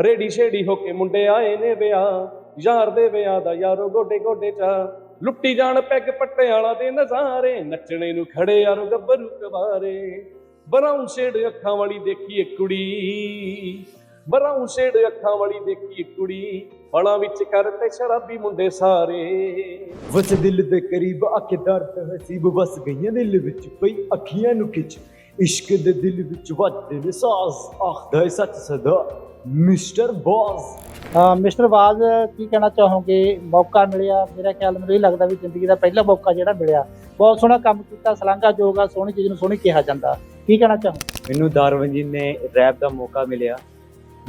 ਰੇੜੀ ਛੇੜੀ ਹੋ ਕੇ ਮੁੰਡੇ ਆਏ ਨੇ ਵਿਆਹ, ਯਾਰ ਦੇ ਵਿਆਹ ਦਾ ਯਾਰੋ ਗੋਡੇ ਗੋਡੇ ਚਾ। ਲੁੱਟੀ ਜਾਣ ਪੈਗ ਪੱਟਿਆਲਾ ਦੇ ਨਜ਼ਾਰੇ, ਨੱਚਣੇ ਨੂੰ ਖੜੇ ਯਾਰੋ ਗੱਭਰੂ ਕਵਾਰੇ। ਬਰਾਊਨ ਸ਼ੇਡ ਅੱਖਾਂ ਵਾਲੀ ਦੇਖੀਏ ਕੁੜੀ। ਬਰਾਊਨ ਸ਼ੇਡ ਅੱਖਾਂ ਵਾਲੀ ਦੇਖੀ ਕੁੜੀ। ਫਲਾਂ ਵਿੱਚ ਕਰਤੇ ਸ਼ਰਾਬੀ ਮੁੰਡੇ ਸਾਰੇ। ਵਸ ਦਿਲ ਦੇ ਕਰੀਬ ਅੱਖ ਦਰਦ ਹਸੀਬ ਵਸ ਗਈਆਂ ਦਿਲ ਵਿੱਚ ਪਈ ਅੱਖੀਆਂ ਨੂੰ ਖਿੱਚ। ਇਸ਼ਕ ਦੇ ਦਿਲ ਵਿੱਚ ਵੱਜਦੇ ਨੇ ਸਾਜ਼। ਆਖਦਾ ਏ ਸੱਚ ਸਦਾ। ਮਿਸਟਰ ਬੌਸ ਅਹ ਮਿਸਟਰ ਬਾਜ਼ ਕੀ ਕਹਿਣਾ ਚਾਹੋਗੇ? ਮੌਕਾ ਮਿਲਿਆ। ਮੇਰਾ ਖਿਆਲ ਮੈਨੂੰ ਇਹ ਲੱਗਦਾ ਵੀ ਜ਼ਿੰਦਗੀ ਦਾ ਪਹਿਲਾ ਮੌਕਾ ਜਿਹੜਾ ਮਿਲਿਆ। ਬਹੁਤ ਸੋਹਣਾ ਕੰਮ ਕੀਤਾ ਸਲਾਂਘਾ ਆ ਸੋਹਣੀ ਚੀਜ਼ ਨੂੰ ਸੋਹਣੀ ਕਿਹਾ ਜਾਂਦਾ। ਕੀ ਕਹਿਣਾ ਚਾਹੋ ਮੈਨੂੰ ਦਾਰਵਨ ਜੀ ਨੇ ਰੈਪ ਦਾ ਮੌਕਾ ਮਿਲਿਆ।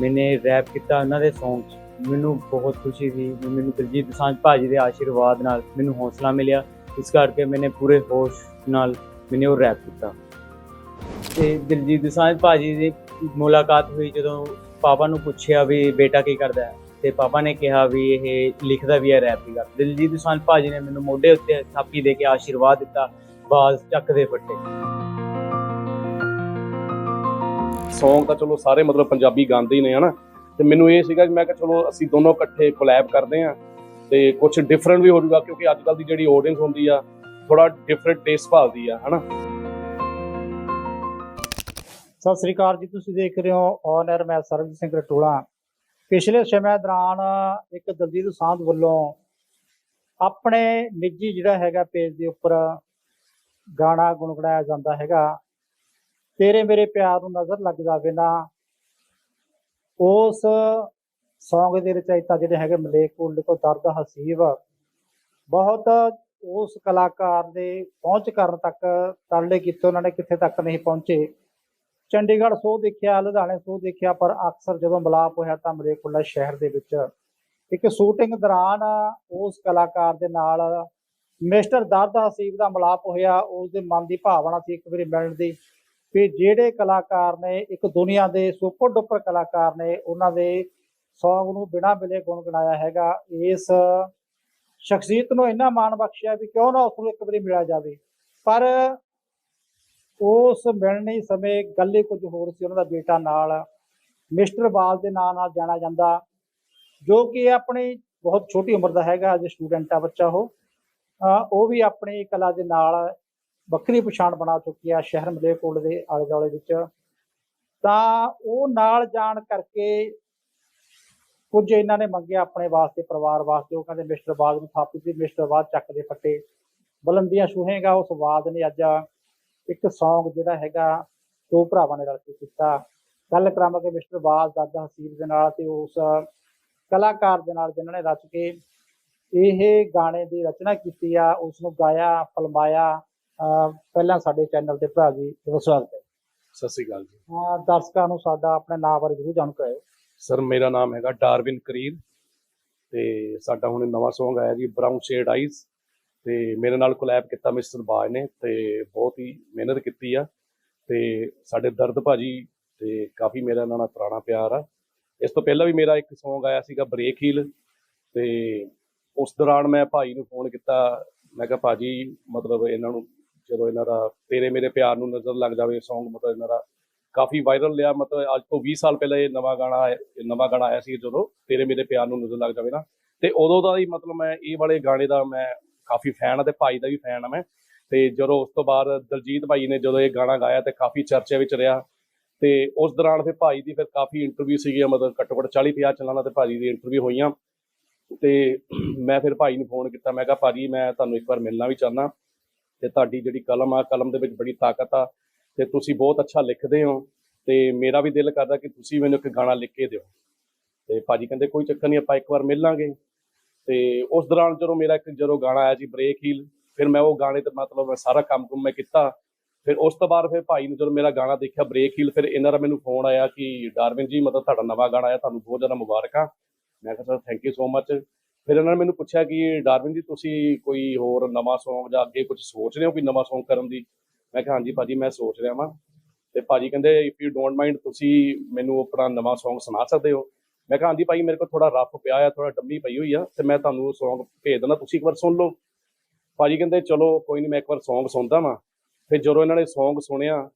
ਮੈਨੇ ਰੈਪ ਕੀਤਾ ਉਹਨਾਂ ਦੇ 'ਚ। ਮੈਨੂੰ ਬਹੁਤ ਖੁਸ਼ੀ ਵੀ ਮੈਨੂੰ ਦਿਲਜੀਤ ਦੋਸਾਂਝ ਭਾਜੀ ਦੇ ਆਸ਼ੀਰਵਾਦ ਨਾਲ ਮੈਨੂੰ ਹੌਸਲਾ ਮਿਲਿਆ। ਇਸ ਕਰਕੇ ਮੈਨੇ ਪੂਰੇ ਹੋਸ਼ ਨਾਲ ਮੈਨੇ ਉਹ ਰੈਪ ਕੀਤਾ। ਤੇ ਦਿਲਜੀਤ ਦੋਸਾਂਝ ਭਾਜੀ ਦੀ ਮੁਲਾਕਾਤ ਹੋਈ ਜਦੋਂ ਪਾਪਾ ਨੂੰ ਪੁੱਛਿਆ ਵੀ ਬੇਟਾ ਕੀ ਕਰਦਾ ਹੈ? ਤੇ ਪਾਪਾ ਨੇ ਕਿਹਾ ਵੀ ਇਹ ਲਿਖਦਾ ਵੀ ਹੈ ਰੈਪ ਵੀ ਕਰਦਾ ਦਿਲਜੀਤ ਦੋਸਾਂਝ ਭਾਜੀ ਨੇ ਮੈਨੂੰ ਮੋਢੇ ਉੱਤੇ ਥਾਪੀ ਦੇ ਕੇ ਆਸ਼ੀਰਵਾਦ ਦਿੱਤਾ ਬਾਜ਼ ਚੱਕ ਫੱਟੇ। ਸੌਂਗ ਤਾਂ ਚਲੋ ਸਾਰੇ ਮਤਲਬ ਪੰਜਾਬੀ ਗਾਉਂਦੇ ਹੀ ਨੇ, ਹਨਾ? ਤੇ ਮੈਨੂੰ ਇਹ ਸੀਗਾ ਕਿ ਮੈਂ ਕਿਹਾ ਚਲੋ ਅਸੀਂ ਦੋਨੋਂ ਇਕੱਠੇ ਕੋਲੈਬ ਕਰਦੇ ਆ ਤੇ ਕੁਝ ਡਿਫਰੈਂਟ ਵੀ ਹੋ ਜਾਊਗਾ ਕਿਉਂਕਿ ਅੱਜ ਕੱਲ ਦੀ ਜਿਹੜੀ ਆਡੀਅנס ਹੁੰਦੀ ਆ ਥੋੜਾ ਡਿਫਰੈਂਟ ਟੇਸਟ ਭਾਲਦੀ ਆ, ਹਨਾ? ਸਤਿ ਸ੍ਰੀ ਅਕਾਲ ਜੀ, ਤੁਸੀਂ ਦੇਖ ਰਹੇ ਹੋ ਔਨ 에ਅਰ ਮੈਂ ਸਰਬਜੀਤ ਸਿੰਘ ਰਟੋਲਾ। ਪਿਛਲੇ ਸਮੇਂ ਦੌਰਾਨ ਇੱਕ ਦਲਜੀਤ ਸਾਂਧ ਵੱਲੋਂ ਆਪਣੇ ਨਿੱਜੀ ਜਿਹੜਾ ਹੈਗਾ ਪੇਜ ਦੇ ਉੱਪਰ ਗਾਣਾ ਗੁਣਗੁਣਾਇਆ ਜਾਂਦਾ ਹੈਗਾ। ਤੇਰੇ ਮੇਰੇ ਪਿਆਰ ਨੂੰ ਨਜ਼ਰ ਲੱਗ ਜਾਵੇ ਨਾ, ਉਸ ਸੌਂਗ ਦੇ ਰਚਇਤਾ ਜਿਹੜੇ ਹੈਗੇ ਮਲੇਕਪੁਰ ਤੋਂ ਦਰਦ ਹਸੀਬ ਬਹੁਤ ਉਸ ਕਲਾਕਾਰ ਦੇ ਪਹੁੰਚ ਕਰਨ ਤੱਕ, ਤਰਲੇ ਕੀਤੇ ਉਹਨਾਂ ਨੇ ਕਿੱਥੇ ਤੱਕ ਨਹੀਂ ਪਹੁੰਚੇ। ਚੰਡੀਗੜ੍ਹ ਸੋ ਦੇਖਿਆ, ਲੁਧਿਆਣੇ ਸੋ ਦੇਖਿਆ, ਪਰ ਅਕਸਰ ਜਦੋਂ ਮਿਲਾਪ ਹੋਇਆ ਤਾਂ ਮਰੇਕੁਲਾ ਸ਼ਹਿਰ ਦੇ ਵਿੱਚ ਇੱਕ ਸ਼ੂਟਿੰਗ ਦੌਰਾਨ ਉਸ ਕਲਾਕਾਰ ਦੇ ਨਾਲ ਮਿਸਟਰ ਦਰਦ ਹਸੀਬ ਦਾ ਮਿਲਾਪ ਹੋਇਆ। ਉਸ ਦੇ ਮਨ ਦੀ ਭਾਵਨਾ ਸੀ ਇੱਕ ਵਾਰੀ ਮਿਲਣ ਦੀ ਵੀ ਜਿਹੜੇ ਕਲਾਕਾਰ ਨੇ, ਇੱਕ ਦੁਨੀਆ ਦੇ ਸੁਪਰ ਡੁਪਰ ਕਲਾਕਾਰ ਨੇ, ਉਹਨਾਂ ਦੇ ਸੌਂਗ ਨੂੰ ਬਿਨਾਂ ਮਿਲੇ ਗੁਣਗੁਣਾਇਆ ਹੈਗਾ। ਇਸ ਸ਼ਖਸੀਅਤ ਨੂੰ ਇੰਨਾ ਮਾਣ ਬਖਸ਼ਿਆ ਵੀ ਕਿਉਂ ਨਾ ਉਸ ਨੂੰ ਇੱਕ ਵਾਰੀ ਮਿਲਿਆ ਜਾਵੇ। ਪਰ ਉਸ ਮਿਲਣੀ ਸਮੇਂ ਗੱਲ ਹੀ ਕੁਝ ਹੋਰ ਸੀ, ਉਹਨਾਂ ਦਾ ਬੇਟਾ ਨਾਲ। ਮਿਸਟਰ ਬਾਲ ਦੇ ਨਾਂ ਨਾਲ ਜਾਣਿਆ ਜਾਂਦਾ, ਜੋ ਕਿ ਆਪਣੀ ਬਹੁਤ ਛੋਟੀ ਉਮਰ ਦਾ ਹੈਗਾ, ਅਜੇ ਸਟੂਡੈਂਟ ਆ ਬੱਚਾ ਉਹ। ਉਹ ਵੀ ਆਪਣੀ ਕਲਾ ਦੇ ਨਾਲ ਵੱਖਰੀ ਪਛਾਣ ਬਣਾ ਚੁੱਕੀ ਆ, ਸ਼ਹਿਰ ਮਲੇਰਕੋਟ ਦੇ ਆਲੇ ਦੁਆਲੇ ਵਿੱਚ। ਤਾਂ ਉਹ ਨਾਲ ਜਾਣ ਕਰਕੇ ਕੁਝ ਇਹਨਾਂ ਨੇ ਮੰਗਿਆ ਆਪਣੇ ਵਾਸਤੇ, ਪਰਿਵਾਰ ਵਾਸਤੇ। ਉਹ ਕਹਿੰਦੇ, ਮਿਸਟਰ ਬਾਦ ਨੂੰ ਥਾਪੀ ਸੀ ਮਿਸਟਰ ਬਾਦ ਚੱਕ ਦੇ ਫੱਟੇ। ਬੁਲੰਦੀਆਂ ਛੂਹੇਗਾ, ਉਸ ਬਾਦ ਨੇ ਅੱਜ ਇੱਕ Song ਜਿਹੜਾ ਹੈਗਾ ਦੋ ਭਰਾਵਾਂ ਨੇ ਰਲ ਕੇ ਕੀਤਾ। ਗੱਲ ਕਰਾਂਗੇ ਮਿਸਟਰ ਬਾਜ਼ ਦਾਦਾ ਹਸੀਬ ਦੇ ਨਾਲ ਤੇ ਉਸ ਕਲਾਕਾਰ ਦੇ ਨਾਲ ਜਿਨ੍ਹਾਂ ਨੇ ਰਚ ਕੇ ਇਹ ਗਾਣੇ ਦੀ ਰਚਨਾ ਕੀਤੀ ਆ ਉਸ ਨੂੰ ਗਾਇਆ ਫਲਮਾਇਆ। ਪਹਿਲਾਂ ਸਾਡੇ ਚੈਨਲ ਤੇ ਭਰਾ ਜੀ ਬਹੁਤ ਸਵਾਗਤ ਹੈ। ਸਤਿ ਸ਼੍ਰੀ ਅਕਾਲ ਜੀ। ਅਹ ਦਰਸ਼ਕਾਂ ਨੂੰ ਸਾਡਾ ਆਪਣੇ ਨਾਮ ਬਾਰੇ ਜ਼ਰੂਰ ਜਾਣੂ ਕਰਾਇਓ। ਸਰ ਮੇਰਾ ਨਾਮ ਹੈਗਾ ਡਾਰਵਿਨ ਕਰੀਰ ਤੇ ਸਾਡਾ ਹੁਣ ਨਵਾਂ Song ਆਇਆ ਜੀ ਬਰਾਊਨ ਸ਼ੇਡ ਆਈਜ਼ ਤੇ ਮੇਰੇ ਨਾਲ ਕੋਲੈਬ ਕੀਤਾ ਮਿਸਟਰ ਬਾਜ ਨੇ ਤੇ ਬਹੁਤ ਹੀ ਮਿਹਨਤ ਕੀਤੀ ਆ ਤੇ ਸਾਡੇ ਦਰਦ ਭਾਜੀ ਤੇ ਕਾਫੀ ਮੇਰਾ ਇਹਨਾਂ ਨਾਲ ਪੁਰਾਣਾ ਪਿਆਰ ਆ। ਇਸ ਤੋਂ ਪਹਿਲਾਂ ਵੀ ਮੇਰਾ ਇੱਕ Song ਆਇਆ ਸੀਗਾ ਬ੍ਰੇਕ ਹੀਲ ਤੇ ਉਸ ਦੌਰਾਨ ਮੈਂ ਭਾਈ ਨੂੰ ਫੋਨ ਕੀਤਾ, ਮੈਂ ਕਿਹਾ ਭਾਜੀ ਮਤਲਬ ਇਹਨਾਂ ਨੂੰ ਜਦੋਂ ਇਹਨਾਂ ਦਾ ਤੇਰੇ ਮੇਰੇ ਪਿਆਰ ਨੂੰ ਨਜ਼ਰ ਲੱਗ ਜਾਵੇ Song ਮਤਲਬ ਇਹਨਾਂ ਦਾ ਕਾਫੀ ਵਾਇਰਲ ਲਿਆ ਮਤਲਬ ਅੱਜ ਤੋਂ 20 ਸਾਲ ਪਹਿਲਾਂ ਇਹ ਨਵਾਂ ਗਾਣਾ ਨਵਾਂ ਗਾਣਾ ਆਇਆ ਸੀ ਜਦੋਂ ਤੇਰੇ ਮੇਰੇ ਪਿਆਰ ਨੂੰ ਨਜ਼ਰ ਲੱਗ ਜਾਵੇ ਨਾ। ਤੇ ਉਦੋਂ ਦਾ ਹੀ ਮਤਲਬ ਮੈਂ ਇਹ ਵਾਲੇ ਗਾਣੇ ਦਾ ਮੈਂ ਕਾਫੀ ਫੈਨ ਆ ਤੇ ਭਾਈ ਦਾ ਵੀ ਫੈਨ ਆ ਮੈਂ। ਤੇ ਜਦੋਂ ਉਸ ਤੋਂ ਬਾਅਦ ਦਲਜੀਤ ਭਾਈ ਨੇ ਜਦੋਂ ਇਹ ਗਾਣਾ ਗਾਇਆ ਤੇ ਕਾਫੀ ਚਰਚੇ ਵਿੱਚ ਰਿਹਾ। ਤੇ ਉਸ ਦੌਰਾਨ ਫਿਰ ਭਾਈ ਦੀ ਫਿਰ ਕਾਫੀ ਇੰਟਰਵਿਊ ਸੀਗੀ, ਮਤਲਬ ਘੱਟੋ ਘੱਟ 40 50 ਚੈਨਲਾਂ ਤੇ ਭਾਜੀ ਦੀ ਇੰਟਰਵਿਊ ਹੋਈਆਂ। ਤੇ ਮੈਂ ਫਿਰ ਭਾਈ ਨੂੰ ਫੋਨ ਕੀਤਾ, ਮੈਂ ਕਿਹਾ, ਭਾਜੀ, ਮੈਂ ਤੁਹਾਨੂੰ ਇੱਕ ਵਾਰ ਮਿਲਣਾ ਵੀ ਚਾਹੁੰਦਾ। ਤੇ ਤੁਹਾਡੀ ਜਿਹੜੀ ਕਲਮ ਆ, ਕਲਮ ਦੇ ਵਿੱਚ ਬੜੀ ਤਾਕਤ ਆ ਤੇ ਤੁਸੀਂ ਬਹੁਤ ਅੱਛਾ ਲਿਖਦੇ ਹੋ ਤੇ ਮੇਰਾ ਵੀ ਦਿਲ ਕਰਦਾ ਕਿ ਤੁਸੀਂ ਮੈਨੂੰ ਇੱਕ ਗਾਣਾ ਲਿਖ ਕੇ ਦਿਓ। ਤੇ ਭਾਜੀ ਕਹਿੰਦੇ, ਕੋਈ ਚੱਕਰ ਨਹੀਂ, ਆਪਾਂ ਇੱਕ ਵਾਰ ਮਿਲਾਂਗੇ। ਤੇ ਉਸ ਦੌਰਾਨ ਜਦੋਂ ਮੇਰਾ ਇੱਕ ਜਦੋਂ ਗਾਣਾ ਆਇਆ ਜੀ ਬ੍ਰੇਕ ਹੀਲ ਫਿਰ ਮੈਂ ਉਹ ਗਾਣੇ ਤੇ ਮਤਲਬ ਮੈਂ ਸਾਰਾ ਕੰਮ ਕੁਮ ਮੈਂ ਕੀਤਾ। ਫਿਰ ਉਸ ਤੋਂ ਬਾਅਦ ਫਿਰ ਭਾਈ ਨੇ ਜਦੋਂ ਮੇਰਾ ਗਾਣਾ ਦੇਖਿਆ ਬ੍ਰੇਕ ਹੀਲ ਫਿਰ ਇਹਨਾਂ ਦਾ ਮੈਨੂੰ ਫੋਨ ਆਇਆ ਕਿ ਡਾਰਵਿਨ ਜੀ, ਮਤਲਬ ਤੁਹਾਡਾ ਨਵਾਂ ਗਾਣਾ ਆਇਆ, ਤੁਹਾਨੂੰ ਬਹੁਤ ਜ਼ਿਆਦਾ ਮੁਬਾਰਕਾਂ। ਮੈਂ ਕਿਹਾ sir thank you so much ਫਿਰ ਇਹਨਾਂ ਨੇ ਮੈਨੂੰ ਪੁੱਛਿਆ ਕਿ ਡਾਰਵਿਨ ਜੀ, ਤੁਸੀਂ ਕੋਈ ਹੋਰ ਨਵਾਂ Song ਜਾਂ ਅੱਗੇ ਕੁਝ ਸੋਚ ਰਹੇ ਹੋ ਕੋਈ ਨਵਾਂ Song ਕਰਨ ਦੀ? ਮੈਂ ਕਿਹਾ, ਹਾਂਜੀ ਭਾਜੀ, ਮੈਂ ਸੋਚ ਰਿਹਾ ਵਾਂ। ਤੇ ਭਾਜੀ ਕਹਿੰਦੇ ਇਫ ਯੂ ਡੋਂਟ ਮਾਈਂਡ ਤੁਸੀਂ ਮੈਨੂੰ ਆਪਣਾ ਨਵਾਂ Song ਸੁਣਾ ਸਕਦੇ ਹੋ? ਮੈਂ ਕਿਹਾ, ਹਾਂਜੀ ਭਾਈ, ਮੇਰੇ ਕੋਲ ਥੋੜਾ ਰਫ ਪਿਆ ਆ ਥੋੜਾ ਡੰਮੀ ਪਈ ਹੋਈ ਆ, ਤੇ ਮੈਂ ਤੁਹਾਨੂੰ ਉਹ Song ਭੇਜ ਦਿੰਦਾ। ਤੁਸੀਂ ਇੱਕ ਵਾਰ ਸੁਣ ਲਓ। ਭਾਜੀ ਕਹਿੰਦੇ, ਚਲੋ, ਕੋਈ ਨਹੀਂ ਮੈਂ ਇੱਕ ਵਾਰ ਸੌਂਗ ਸੁਣਦਾ ਵਾਂ। ਫਿਰ ਜਦੋਂ ਇਹਨਾਂ ਨੇ ਸੌਂਗ ਸੁਣਿਆ,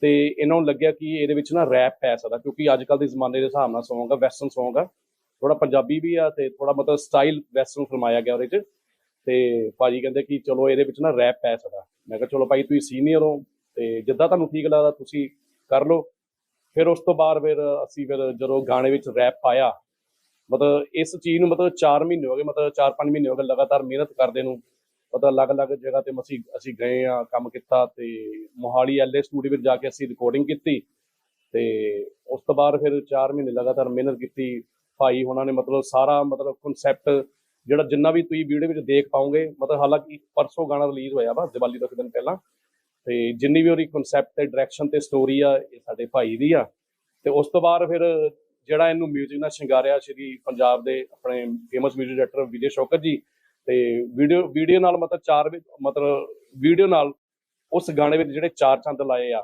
ਤੇ ਇਹਨਾਂ ਨੂੰ ਲੱਗਿਆ ਕਿ ਇਹਦੇ ਵਿੱਚ ਨਾ ਰੈਪ ਪੈ ਸਕਦਾ, ਕਿਉਂਕਿ ਅੱਜ ਕੱਲ ਦੇ ਜ਼ਮਾਨੇ ਦੇ ਹਿਸਾਬ ਨਾਲ ਸੌਂਗ ਆ ਵੈਸਟਰਨ ਸੌਂਗ ਆ। ਥੋੜਾ ਪੰਜਾਬੀ ਵੀ ਆ, ਤੇ ਥੋੜਾ ਮਤਲਬ ਸਟਾਈਲ ਵੈਸਟਰਨ ਫਰਮਾਇਆ ਗਿਆ ਉਹਦੇ 'ਚ। ਤੇ ਭਾਜੀ ਕਹਿੰਦੇ ਕਿ ਚਲੋ, ਇਹਦੇ ਵਿੱਚ ਨਾ ਰੈਪ ਪੈ ਸਕਦਾ। ਮੈਂ ਕਿਹਾ, ਚਲੋ ਭਾਈ, ਤੁਸੀਂ ਸੀਨੀਅਰ ਹੋ, ਤੇ ਜਿੱਦਾਂ ਤੁਹਾਨੂੰ ਠੀਕ ਲੱਗਦਾ, ਤੁਸੀਂ ਕਰ ਲਓ। ਫਿਰ ਉਸ ਤੋਂ ਬਾਅਦ ਫਿਰ ਅਸੀਂ ਫਿਰ ਜਦੋਂ ਗਾਣੇ ਵਿੱਚ ਰੈਪ ਪਾਇਆ ਮਤਲਬ ਇਸ ਚੀਜ਼ ਨੂੰ ਮਤਲਬ 4 ਮਹੀਨੇ ਹੋ ਗਏ, ਮਤਲਬ 4-5 ਮਹੀਨੇ ਹੋ ਗਏ ਲਗਾਤਾਰ ਮਿਹਨਤ ਕਰਦੇ ਨੂੰ, ਮਤਲਬ ਅਲੱਗ-ਅਲੱਗ ਜਗ੍ਹਾ ਤੇ ਅਸੀਂ ਅਸੀਂ ਗਏ ਆ, ਕੰਮ ਕੀਤਾ ਤੇ ਮੋਹਾਲੀ ਐਲਏ ਸਟੂਡੀਓ ਵਿੱਚ ਜਾ ਕੇ ਅਸੀਂ ਰਿਕਾਰਡਿੰਗ ਕੀਤੀ ਤੇ ਉਸ ਤੋਂ ਬਾਅਦ ਫਿਰ 4 ਮਹੀਨੇ ਲਗਾਤਾਰ ਮਿਹਨਤ ਕੀਤੀ, ਭਾਈ ਉਹਨਾਂ ਨੇ ਮਤਲਬ ਸਾਰਾ ਮਤਲਬ ਕਨਸੈਪਟ ਜਿਹੜਾ ਜਿੰਨਾ ਵੀ ਤੁਸੀਂ ਵੀਡੀਓ ਵਿੱਚ ਦੇਖ ਪਾਓਗੇ, ਮਤਲਬ ਹਾਲਾਂਕਿ ਪਰਸੋਂ ਗਾਣਾ ਰਿਲੀਜ਼ ਹੋਇਆ ਵਾ, ਦੀਵਾਲੀ ਤੋਂ ਇੱਕ ਦਿਨ ਪਹਿਲਾਂ ਤੇ ਜਿੰਨੀ ਵੀ ਉਹਦੀ ਕਨਸੈਪਟ ਤੇ ਡਾਇਰੈਕਸ਼ਨ ਤੇ ਸਟੋਰੀ ਆ ਇਹ ਸਾਡੇ ਭਾਈ ਦੀ ਆ ਤੇ ਉਸ ਤੋਂ ਬਾਅਦ ਫਿਰ ਜਿਹੜਾ ਇਹਨੂੰ 뮤직 ਨਾਲ ਸ਼ਿੰਗਾਰਿਆ ਸ਼੍ਰੀ ਪੰਜਾਬ ਦੇ ਆਪਣੇ ਫੇਮਸ 뮤직 ਡਾਇਰੈਕਟਰ ਵਿਜੇ ਸ਼ੌਕਤ ਜੀ ਤੇ ਵੀਡੀਓ ਵੀਡੀਓ ਨਾਲ ਮਤਲਬ ਚਾਰ ਵੀ- ਮਤਲਬ ਵੀਡੀਓ ਨਾਲ ਉਸ ਗਾਣੇ ਵਿੱਚ ਜਿਹੜੇ ਚਾਰ ਚੰਦ ਲਾਏ ਆ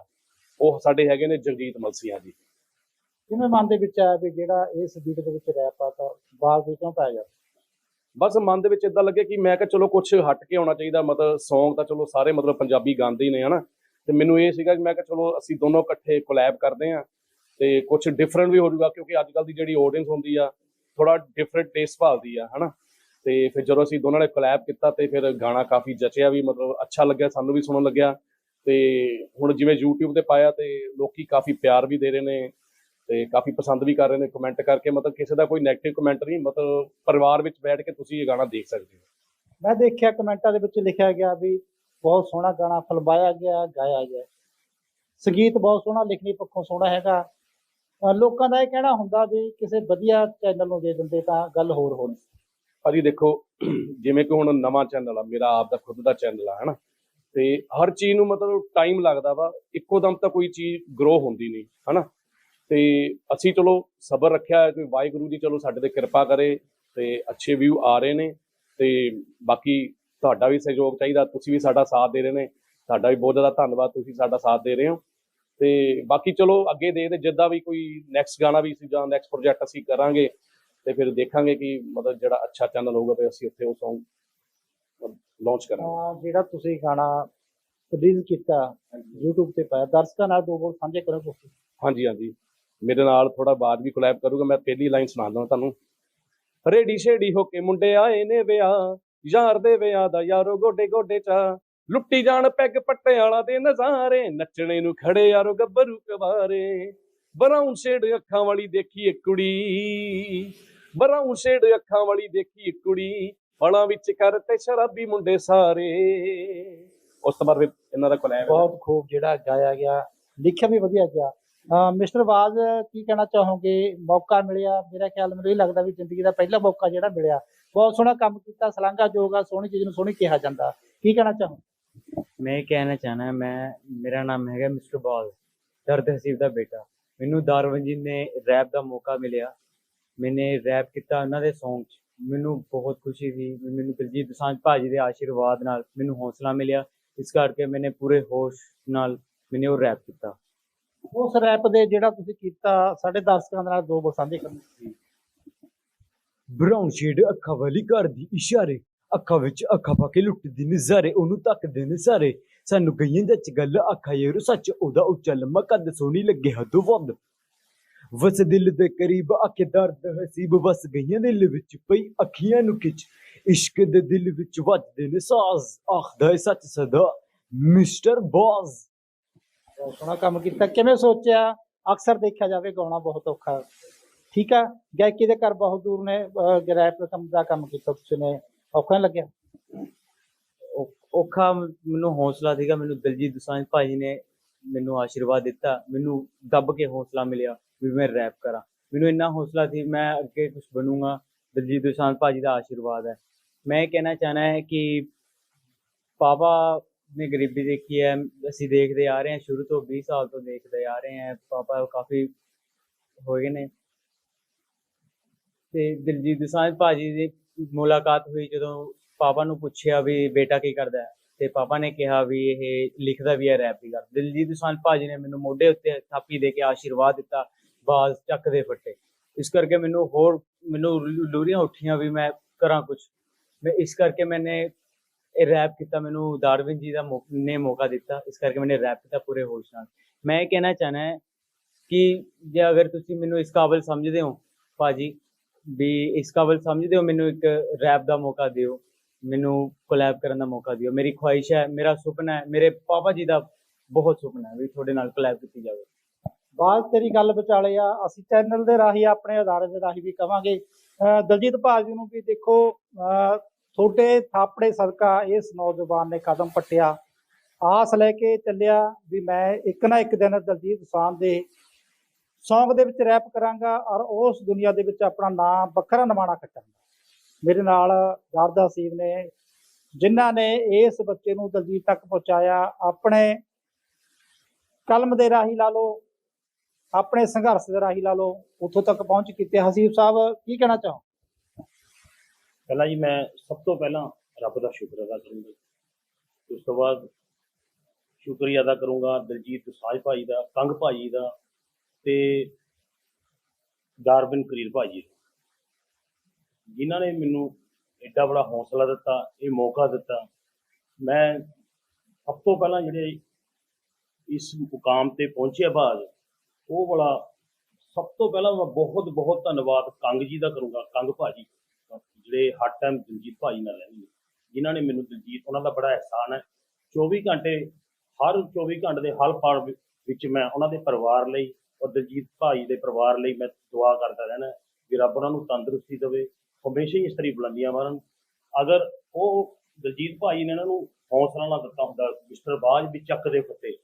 ਉਹ ਸਾਡੇ ਹੈਗੇ ਨੇ ਜਗਜੀਤ ਮਲਸੀਆਂ ਜੀ ਕਿਵੇਂ ਮਨ ਦੇ ਵਿੱਚ ਆਇਆ ਵੀ ਜਿਹੜਾ ਇਸ ਵੀਡੀਓ ਦੇ ਵਿੱਚ ਰੈਪ ਆ ਤਾਂ ਬਾਜ਼ ਵੀ ਕਿਉਂ ਪਾਇਆ ਗਿਆ ਬਸ ਮਨ ਦੇ ਵਿੱਚ ਇਦਾਂ ਲੱਗਿਆ ਕਿ ਮੈਂ ਕਿਹਾ ਚਲੋ ਕੁਝ ਹਟ ਕੇ ਆਉਣਾ ਚਾਹੀਦਾ, ਮਤਲਬ Song ਤਾਂ ਚਲੋ ਸਾਰੇ ਮਤਲਬ ਪੰਜਾਬੀ ਗਾਉਂਦੇ ਹੀ ਨੇ, ਹਨਾ? ਤੇ ਮੈਨੂੰ ਇਹ ਸੀਗਾ ਕਿ ਮੈਂ ਕਿਹਾ ਚਲੋ ਅਸੀਂ ਦੋਨੋਂ ਇਕੱਠੇ ਕੋਲੈਬ ਕਰਦੇ ਆ ਤੇ ਕੁਝ ਡਿਫਰੈਂਟ ਵੀ ਹੋ ਜਾਊਗਾ ਕਿਉਂਕਿ ਅੱਜ ਕੱਲ ਦੀ ਜਿਹੜੀ ਆਡੀਅנס ਹੁੰਦੀ ਆ ਥੋੜਾ ਡਿਫਰੈਂਟ ਟੇਸਟ ਭਾਲਦੀ ਆ, ਹਨਾ? ਤੇ ਫਿਰ ਜਦੋਂ ਅਸੀਂ ਦੋਨਾਂ ਨੇ ਕੋਲੈਬ ਕੀਤਾ ਤੇ ਫਿਰ ਗਾਣਾ ਕਾਫੀ ਜਚਿਆ ਵੀ, ਮਤਲਬ ਅੱਛਾ ਲੱਗਿਆ, ਸਾਨੂੰ ਵੀ ਸੁਣਨ ਲੱਗਿਆ ਤੇ ਹੁਣ ਜਿਵੇਂ YouTube ਤੇ ਪਾਇਆ ਤੇ ਲੋਕੀ ਕਾਫੀ ਪਿਆਰ ਵੀ ਦੇ ਰਹੇ ਨੇ ਤੇ ਕਾਫੀ ਪਸੰਦ ਵੀ ਕਰ ਰਹੇ ਨੇ ਕਮੈਂਟ ਕਰਕੇ ਮਤਲਬ ਕਿਸੇ ਦਾ ਕੋਈ 네ਗੇਟਿਵ ਕਮੈਂਟ ਨਹੀਂ ਮਤਲਬ ਪਰਿਵਾਰ ਵਿੱਚ ਬੈਠ ਕੇ ਤੁਸੀਂ ਇਹ ਗਾਣਾ ਦੇਖ ਸਕਦੇ ਹੋ। ਮੈਂ ਦੇਖਿਆ ਕਮੈਂਟਾਂ ਦੇ ਵਿੱਚ ਲਿਖਿਆ ਗਿਆ ਵੀ ਬਹੁਤ ਸੋਹਣਾ ਗਾਣਾ ਫਿਲਮਾਇਆ ਗਿਆ ਗਾਇਆ ਗਿਆ। ਸੰਗੀਤ ਬਹੁਤ ਸੋਹਣਾ ਲਿਖਣੀ ਪੱਖੋਂ ਸੋਹਣਾ ਹੈਗਾ। ਲੋਕਾਂ ਦਾ ਇਹ ਕਹਿਣਾ ਹੁੰਦਾ ਵੀ ਕਿਸੇ ਵਧੀਆ ਚੈਨਲ ਨੂੰ ਦੇ ਦਿੰਦੇ ਤਾਂ ਗੱਲ ਹੋਰ ਹੋਣੀ। ਭਾਜੀ ਦੇਖੋ ਜਿਵੇਂ ਕਿ ਹੁਣ ਨਵਾਂ ਚੈਨਲ ਆ ਮੇਰਾ ਆਪ ਦਾ ਖੁਦ ਦਾ ਚੈਨਲ ਆ ਹਨਾ? ਤੇ ਹਰ ਚੀਜ਼ ਨੂੰ ਮਤਲਬ ਟਾਈਮ ਲੱਗਦਾ ਵਾ ਇੱਕੋ ਦਮ ਤਾਂ ਕੋਈ ਚੀਜ਼ ਗਰੋ ਹੁੰਦੀ ਨਹੀਂ ਹਨਾ? ਤੇ ਅਸੀਂ ਚਲੋ ਸਬਰ ਰੱਖਿਆ ਹੈ ਕਿ ਵਾਹਿਗੁਰੂ ਜੀ ਚਲੋ ਸਾਡੇ ਤੇ ਕਿਰਪਾ ਕਰੇ ਤੇ ਅੱਛੇ ਵਿਊ ਆ ਰਹੇ ਨੇ ਤੇ ਬਾਕੀ ਤੁਹਾਡਾ ਵੀ ਸਹਿਯੋਗ ਚਾਹੀਦਾ ਤੁਸੀਂ ਵੀ ਸਾਡਾ ਸਾਥ ਦੇ ਰਹੇ ਨੇ ਤੁਹਾਡਾ ਵੀ ਬਹੁਤ ਜ਼ਿਆਦਾ ਧੰਨਵਾਦ ਤੁਸੀਂ ਸਾਡਾ ਸਾਥ ਦੇ ਰਹੇ ਹੋ। ਤੇ ਬਾਕੀ ਚਲੋ ਅੱਗੇ ਦੇ ਦੇ ਜਿੱਦਾਂ ਵੀ ਕੋਈ ਨੈਕਸਟ ਗਾਣਾ ਵੀ ਸੀ ਜਾਂ ਨੈਕਸਟ ਪ੍ਰੋਜੈਕਟ ਅਸੀਂ ਕਰਾਂਗੇ ਤੇ ਫਿਰ ਦੇਖਾਂਗੇ ਕਿ ਮਤਲਬ ਜਿਹੜਾ ਅੱਛਾ ਚੈਨਲ ਹੋਊਗਾ ਤੇ ਅਸੀਂ ਉੱਥੇ ਉਹ Song ਲਾਂਚ ਕਰਾਂਗੇ। ਜਿਹੜਾ ਤੁਸੀਂ ਗਾਣਾ ਰਿਲੀਜ਼ ਕੀਤਾ YouTube ਤੇ ਪਾਇਆ ਦਰਸ਼ਕਾਂ ਨਾਲ ਦੋ ਬੋਲ ਸਾਂਝੇ ਕਰੋ ਤੁਸੀਂ। ਹਾਂਜੀ ਹਾਂਜੀ। ਮੇਰੇ ਨਾਲ ਥੋੜਾ ਬਾਅਦ ਵੀ ਕੋਲੈਬ ਕਰੂਗਾ, ਮੈਂ ਪਹਿਲੀ ਲਾਈਨ ਸੁਣਾਉਂਦਾ ਤੁਹਾਨੂੰ। ਰੇਡੀ ਛੇੜੀ ਹੋ ਕੇ ਮੁੰਡੇ ਆਏ ਨੇ ਵਿਆਹ, ਯਾਰ ਦੇ ਵਿਆਹ ਦਾ ਯਾਰੋ ਗੋਡੇ ਗੋਡੇ ਚਾ। ਲੁੱਟੀ ਜਾਣ ਪੈਗ ਪੱਟੇ ਵਾਲਾ ਦੇ ਨਜ਼ਾਰੇ, ਨੱਚਣੇ ਨੂੰ ਖੜੇ ਯਾਰੋ ਗੱਭਰੂ ਕਵਾਰੇ। ਬਰਾਊਨ ਸ਼ੇਡ ਅੱਖਾਂ ਵਾਲੀ ਦੇਖੀ ਇੱਕ ਕੁੜੀ ਬਰਾਊਨ ਸ਼ੇਡ ਅੱਖਾਂ ਵਾਲੀ ਦੇਖੀ ਇੱਕ ਕੁੜੀ ਫਲਾਂ ਵਿੱਚ ਕਰ ਤੇ ਸ਼ਰਾਬੀ ਮੁੰਡੇ ਸਾਰੇ। ਉਸ ਤੋਂ ਬਾਅਦ ਇਹਨਾਂ ਦਾ ਕੋਲੈਬ ਬਹੁਤ ਖੂਬ ਜਿਹੜਾ ਗਾਇਆ ਗਿਆ, ਲਿਖਿਆ ਵੀ ਵਧੀਆ ਗਿਆ। ਮਿਸਟਰ ਬਾਜ਼, ਕੀ ਕਹਿਣਾ ਚਾਹੋਗੇ? ਮੌਕਾ ਮਿਲਿਆ। ਮੇਰਾ ਖਿਆਲ ਮੈਨੂੰ ਇਹ ਲੱਗਦਾ ਵੀ ਜ਼ਿੰਦਗੀ ਦਾ ਪਹਿਲਾ ਮੌਕਾ ਜਿਹੜਾ ਮਿਲਿਆ। ਬਹੁਤ ਸੋਹਣਾ ਕੰਮ ਕੀਤਾ ਸਲਾਂਘਾ ਜੋਗਾ ਸੋਹਣੀ ਚੀਜ਼ ਨੂੰ ਸੋਹਣੀ ਕਿਹਾ ਜਾਂਦਾ। ਕੀ ਕਹਿਣਾ ਚਾਹੋ ਮੈਂ ਇਹ ਕਹਿਣਾ ਚਾਹਨਾ, ਮੈਂ, ਮੇਰਾ ਨਾਮ ਹੈਗਾ ਮਿਸਟਰ ਬਾਜ਼, ਦਰਦ ਹਸੀਬ ਦਾ ਬੇਟਾ। ਮੈਨੂੰ ਦਾਰਵਨ ਨੇ ਰੈਪ ਦਾ ਮੌਕਾ ਮਿਲਿਆ। ਮੈਨੇ ਰੈਪ ਕੀਤਾ ਉਹਨਾਂ ਦੇ ਸੌਂਗ 'ਚ। ਮੈਨੂੰ ਬਹੁਤ ਖੁਸ਼ੀ ਸੀ ਵੀ ਮੈਨੂੰ ਦਿਲਜੀਤ ਦੋਸਾਂਝ ਭਾਜੀ ਦੇ ਆਸ਼ੀਰਵਾਦ ਨਾਲ ਮੈਨੂੰ ਹੌਸਲਾ ਮਿਲਿਆ। ਇਸ ਕਰਕੇ ਮੈਨੇ ਪੂਰੇ ਹੋਸ਼ ਨਾਲ ਮੈਨੇ ਉਹ ਰੈਪ ਕੀਤਾ। ਉਸ ਰੈਪ ਦੇ ਜਿਹੜਾ ਤੁਸੀਂ ਕੀਤਾ ਸਾਡੇ ਦਰਸ਼ਕਾਂ ਦੇ ਨਾਲ ਦੋ ਬੋਲ ਸਾਂਝੇ ਕਰੋ ਬਰਾਊਨ ਸ਼ੇਡ ਅੱਖਾਂ ਵਾਲੀ ਕਰਦੀ ਇਸ਼ਾਰੇ, ਅੱਖਾਂ ਵਿੱਚ ਅੱਖਾਂ ਪਾ ਕੇ ਲੁੱਟਦੀ ਨਜ਼ਾਰੇ, ਉਹਨੂੰ ਤੱਕਦੇ ਨੇ ਸਾਰੇ ਸਾਨੂੰ ਗਈਆਂ ਜੱਚ ਗੱਲ ਅੱਖਾਂ ਯਾਰ ਸੱਚ ਉਹਦਾ ਉੱਚਾ ਲੰਮਾ ਕੱਦ ਸੋਹਣੀ ਲੱਗੇ ਹੱਦੋਂ ਵੱਧ। ਵਸ ਦਿਲ ਦੇ ਕਰੀਬ ਅੱਖੇ ਦਰਦ ਹਸੀਬ, ਵਸ ਗਈਆਂ ਦਿਲ ਵਿੱਚ ਪਈ ਅੱਖੀਆਂ ਨੂੰ ਖਿੱਚ। ਇਸ਼ਕ ਦੇ ਦਿਲ ਵਿੱਚ ਵੱਜਦੇ ਨੇ ਸਾਜ਼, ਆਖਦਾ ਸੱਚ ਸਦਾ ਮਿਸਟਰ ਬਾਜ਼ ਬਹੁਤ ਸੋਹਣਾ ਕੰਮ ਕੀਤਾ। ਕਿਵੇਂ ਸੋਚਿਆ? ਅਕਸਰ ਦੇਖਿਆ ਜਾਵੇ ਗਾਉਣਾ ਬਹੁਤ ਔਖਾ। ਠੀਕ ਆ? ਗਾਇਕੀ ਦੇ ਘਰ ਬਹੁਤ ਦੂਰ ਨੇ, ਅਹ ਕੰਮ ਦਾ ਕੰਮ ਕੀਤਾ ਤੁਸੀਂ ਨੇ। ਔਖਾ ਲੱਗਿਆ? ਔਖਾ ਮੈਨੂੰ ਹੌਸਲਾ ਸੀਗਾ। ਮੈਨੂੰ ਦਿਲਜੀਤ ਦੋਸਾਂਝ ਭਾਜੀ ਨੇ ਮੈਨੂੰ ਆਸ਼ੀਰਵਾਦ ਦਿੱਤਾ। ਮੈਨੂੰ ਦੱਬ ਕੇ ਹੌਸਲਾ ਮਿਲਿਆ ਵੀ ਮੈਂ ਰੈਪ ਕਰਾਂ। ਮੈਨੂੰ ਇੰਨਾ ਹੌਸਲਾ ਸੀ, ਮੈਂ ਅੱਗੇ ਕੁਝ ਬਣੂੰਗਾ। ਦਿਲਜੀਤ ਦੋਸਾਂਝ ਭਾਜੀ ਦਾ ਆਸ਼ੀਰਵਾਦ ਹੈ। ਮੈਂ ਇਹ ਕਹਿਣਾ ਚਾਹਨਾ ਹੈ ਕਿ ਪਾਪਾ ਨੇ ਗਰੀਬੀ ਦੇਖੀ ਹੈ, ਅਸੀਂ ਦੇਖਦੇ ਆ ਰਹੇ ਹਾਂ, ਸ਼ੁਰੂ ਤੋਂ 20 ਸਾਲ ਤੋਂ ਦੇਖਦੇ ਆ ਰਹੇ ਹਾਂ, ਪਾਪਾ ਕਾਫੀ ਹੋ ਗਏ ਨੇ। ਤੇ ਦਿਲਜੀਤ ਦੋਸਾਂਝ ਭਾਜੀ ਦੀ ਮੁਲਾਕਾਤ ਹੋਈ ਜਦੋਂ ਪਾਪਾ ਨੂੰ ਪੁੱਛਿਆ ਵੀ ਬੇਟਾ ਕੀ ਕਰਦਾ ਹੈ? ਤੇ ਪਾਪਾ ਨੇ ਕਿਹਾ ਵੀ ਇਹ ਲਿਖਦਾ ਵੀ ਹੈ ਰੈਪ ਵੀ ਕਰਦਾ। ਦਿਲਜੀਤ ਦੋਸਾਂਝ ਭਾਜੀ ਨੇ ਮੈਨੂੰ ਮੋਢੇ ਉੱਤੇ ਥਾਪੀ ਦੇ ਕੇ ਆਸ਼ੀਰਵਾਦ ਦਿੱਤਾ ਬਾਜ਼ ਚੱਕ ਦੇ ਫੱਟੇ। ਇਸ ਕਰਕੇ ਮੈਨੂੰ ਹੋਰ, ਮੈਨੂੰ ਲੂਰੀਆਂ ਉੱਠੀਆਂ ਵੀ ਮੈਂ ਕਰਾਂ ਕੁਝ ਮੈਂ ਇਸ ਕਰਕੇ ਮੈਨੇ ਇਹ ਰੈਪ ਕੀਤਾ, ਮੈਨੂੰ ਡਾਰਵਿਨ ਜੀ ਦਾ ਮੌ- ਨੇ ਮੌਕਾ ਦਿੱਤਾ, ਇਸ ਕਰਕੇ ਮੈंने ਰੈਪ ਕੀਤਾ ਪੂਰੇ ਹੋਸ਼ ਨਾਲ। ਮੈਂ ਇਹ ਕਹਿਣਾ ਚਾਹਨਾ ਹੈ ਕਿ ਜੇ ਅਗਰ ਤੁਸੀਂ ਮੈਨੂੰ ਇਸ ਕਾਬਿਲ ਸਮਝਦੇ ਹੋ, ਭਾਜੀ, ਵੀ ਇਸ ਕਾਬਿਲ ਸਮਝਦੇ ਹੋ, ਮੈਨੂੰ ਇੱਕ ਰੈਪ ਦਾ ਮੌਕਾ ਦਿਓ, ਮੈਨੂੰ ਕੋਲੈਬ ਕਰਨ ਦਾ ਮੌਕਾ ਦਿਓ। ਮੇਰੀ ਖੁਆਇਸ਼ ਹੈ, ਮੇਰਾ ਸੁਪਨਾ ਹੈ, ਮੇਰੇ ਪਾਪਾ ਜੀ ਦਾ ਬਹੁਤ ਸੁਪਨਾ ਹੈ ਵੀ ਤੁਹਾਡੇ ਨਾਲ ਕੋਲੈਬ ਕੀਤੀ ਜਾਵੇ। ਬਾਅਦ ਤੇਰੀ ਗੱਲ ਵਿਚਾਲੇ ਆ, ਅਸੀਂ ਚੈਨਲ ਦੇ ਰਾਹੀਂ, ਆਪਣੇ ਅਦਾਰੇ ਦੇ ਰਾਹੀਂ ਵੀ ਕਵਾਂਗੇ। ਅਹ ਦਲਜੀਤ ਭਾਜੀ ਨੂੰ ਵੀ ਦੇਖੋ, ਅਹ ਤੁਹਾਡੇ ਥਾਪੜੇ ਸਦਕਾ ਇਸ ਨੌਜਵਾਨ ਨੇ ਕਦਮ ਪੱਟਿਆ। ਆਸ ਲੈ ਕੇ ਚੱਲਿਆ ਵੀ ਮੈਂ ਇੱਕ ਨਾ ਇੱਕ ਦਿਨ ਦਲਜੀਤ ਦੋਸਾਂਝ ਦੇ ਸੌਂਗ ਦੇ ਵਿੱਚ ਰੈਪ ਕਰਾਂਗਾ ਔਰ ਉਸ ਦੁਨੀਆ ਦੇ ਵਿੱਚ ਆਪਣਾ ਨਾਮ ਵੱਖਰਾ ਨਿਮਾਣਾ ਖੱਟਾਂਗਾ। ਮੇਰੇ ਨਾਲ ਗਰਦਾ ਸੀਬ ਨੇ, ਜਿਨ੍ਹਾਂ ਨੇ ਇਸ ਬੱਚੇ ਨੂੰ ਦਲਜੀਤ ਤੱਕ ਪਹੁੰਚਾਇਆ, ਆਪਣੇ ਕਲਮ ਦੇ ਰਾਹੀਂ ਲਾ ਲਓ, ਆਪਣੇ ਸੰਘਰਸ਼ ਦੇ ਰਾਹੀਂ ਲਾ ਲਓ, ਉੱਥੋਂ ਤੱਕ ਪਹੁੰਚ ਕੀਤੇ। ਹਸੀਬ ਸਾਹਿਬ, ਕੀ ਕਹਿਣਾ ਚਾਹੋ ਪਹਿਲਾਂ ਜੀ ਮੈਂ ਸਭ ਤੋਂ ਪਹਿਲਾਂ ਰੱਬ ਦਾ ਸ਼ੁਕਰ ਅਦਾ ਕਰੂੰਗਾ। ਉਸ ਤੋਂ ਬਾਅਦ ਸ਼ੁਕਰੀਆ ਅਦਾ ਕਰੂੰਗਾ ਦਲਜੀਤ ਸਾਜ ਭਾਈ ਦਾ, ਕੰਗ ਭਾਈ ਦਾ ਤੇ ਡਾਰਵਿਨ ਕਰੀਰ ਭਾਈ ਦਾ। ਜਿਨ੍ਹਾਂ ਨੇ ਮੈਨੂੰ ਐਡਾ ਬੜਾ ਹੌਸਲਾ ਦਿੱਤਾ, ਇਹ ਮੌਕਾ ਦਿੱਤਾ, ਮੈਂ ਸਭ ਤੋਂ ਪਹਿਲਾਂ ਜਿਹੜੇ ਇਸ ਮੁਕਾਮ ਤੇ ਪਹੁੰਚਿਆ ਬਾਅਦ, ਉਹ ਵਾਲਾ ਸਭ ਤੋਂ ਪਹਿਲਾਂ ਮੈਂ ਬਹੁਤ ਬਹੁਤ ਧੰਨਵਾਦ ਕੰਗ ਜੀ ਦਾ ਕਰੂੰਗਾ, ਕੰਗ ਭਾਜੀ ਜਿਹੜੇ ਹਰ ਟਾਈਮ ਦਿਲਜੀਤ ਭਾਈ ਨਾਲ ਰਹਿੰਦੇ ਨੇ। ਜਿਨ੍ਹਾਂ ਨੇ ਮੈਨੂੰ ਦਿਲਜੀਤ, ਉਹਨਾਂ ਦਾ ਬੜਾ ਅਹਿਸਾਨ ਹੈ। 24 ਘੰਟੇ, ਹਰ 24 ਘੰਟੇ ਦੇ ਹਰ ਪਲ ਵਿੱਚ ਮੈਂ ਉਹਨਾਂ ਦੇ ਪਰਿਵਾਰ ਲਈ ਔਰ ਦਿਲਜੀਤ ਭਾਈ ਦੇ ਪਰਿਵਾਰ ਲਈ ਮੈਂ ਦੁਆ ਕਰਦਾ ਰਹਿਣਾ ਕਿ ਰੱਬ ਉਹਨਾਂ ਨੂੰ ਤੰਦਰੁਸਤੀ ਦੇਵੇ, ਹਮੇਸ਼ਾ ਹੀ ਇਸ ਤਰੀ ਬੁਲੰਦੀਆਂ ਮਾਰਨ। ਅਗਰ ਉਹ ਦਿਲਜੀਤ ਭਾਈ ਨੇ ਇਹਨਾਂ ਨੂੰ ਹੌਸਲਾ ਨਾ ਦਿੱਤਾ ਹੁੰਦਾ, ਮਿਸਟਰ ਬਾਜ ਵੀ ਚੱਕ ਦੇ ਫੱਟੇ।